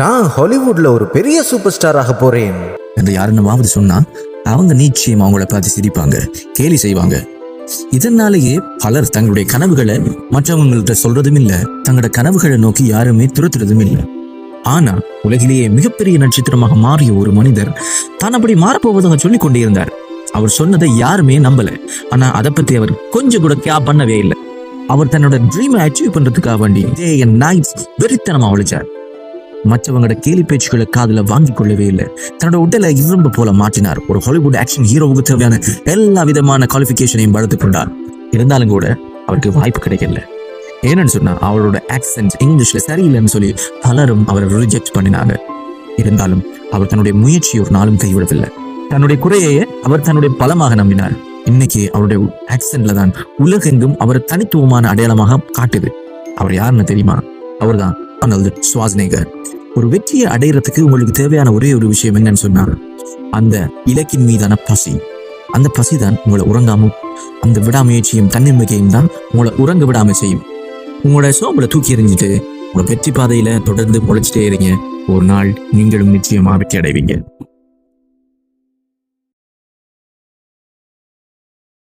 நான் ஹாலிவுட்ல ஒரு பெரிய சூப்பர் ஸ்டாராக போறேன். என்று யாருன்னு சொன்னா அவங்க நிச்சயம் அவங்கள பார்த்து சிரிப்பாங்க கேலி செய்வாங்க. இதனாலேயே பலர் தங்களுடைய கனவுகளை மற்றவங்கள்ட்ட சொல்றதும் இல்ல தங்களோட கனவுகளை நோக்கி யாருமே துரத்துறதும் இல்லை. ஆனா உலகிலேயே மிகப்பெரிய நட்சத்திரமாக மாறிய ஒரு மனிதர் தான் அப்படி மாறப்போவதாக சொல்லிக் கொண்டே இருந்தார் அவர் சொன்னதை யாருமே நம்பல. ஆனா அதை பத்தி அவர் கொஞ்சம் கூட கே பண்ணவே இல்லை. அவர் தன்னோட ட்ரீமை அச்சீவ் பண்றதுக்காக வேண்டி டே அண்ட் நைட்ஸ் வெறித்தனமா உழைச்சார். மற்றவங்களோட கேலி பேச்சுக்களை காதுல வாங்கிக் கொள்ளவே இல்லை. தன்னோட உடலை இரும்பு போல மாற்றினார். ஒரு ஹாலிவுட் ஆக்ஷன் ஹீரோவுக்கு தேவையான எல்லா விதமான குவாலிஃபிகேஷனையும் வளர்த்து கொண்டார். இருந்தாலும் கூட அவருக்கு வாய்ப்பு கிடைக்கல. ஏன்னு சொன்னா அவரோட ஆக்சன்ட் இங்கிலீஷ்ல சரியில்லைன்னு சொல்லி பலரும் அவரை ரிஜெக்ட் பண்ணினாங்க. இருந்தாலும் அவர் தன்னுடைய முயற்சியை ஒரு நாளும் கைவிடவில்லை. தன்னுடைய குறையையே அவர் தன்னுடைய பலமாக நம்பினார். இன்னைக்கு அவருடைய ஆக்சன்ட்ல தான் உலகெங்கும் அவர் தனித்துவமான அடையாளமாக காட்டுது. அவர் யாருன்னு தெரியுமா? அவர்தான் அனல்து சுவாஸ்நேகர் ஒரு வெற்றியை அடையிறதுக்கு உங்களுக்கு தேவையான ஒரே ஒரு விஷயம் என்னன்னு சொன்னா அந்த இலக்கின் மீதான பசி. அந்த பசி தான் உங்களை உறங்காமல் அந்த விடாமுயற்சியும் தன்னம்பிக்கையும் தான் உங்களை உறங்க விடாம செய்யும். உங்களோட சோம்பலை தூக்கி எறிஞ்சிட்டு உங்களை வெற்றி பாதையில தொடர்ந்து முளைச்சிட்டே இருங்க. ஒரு நாள் நீங்களும் நிச்சயமா வெற்றி அடைவீங்க.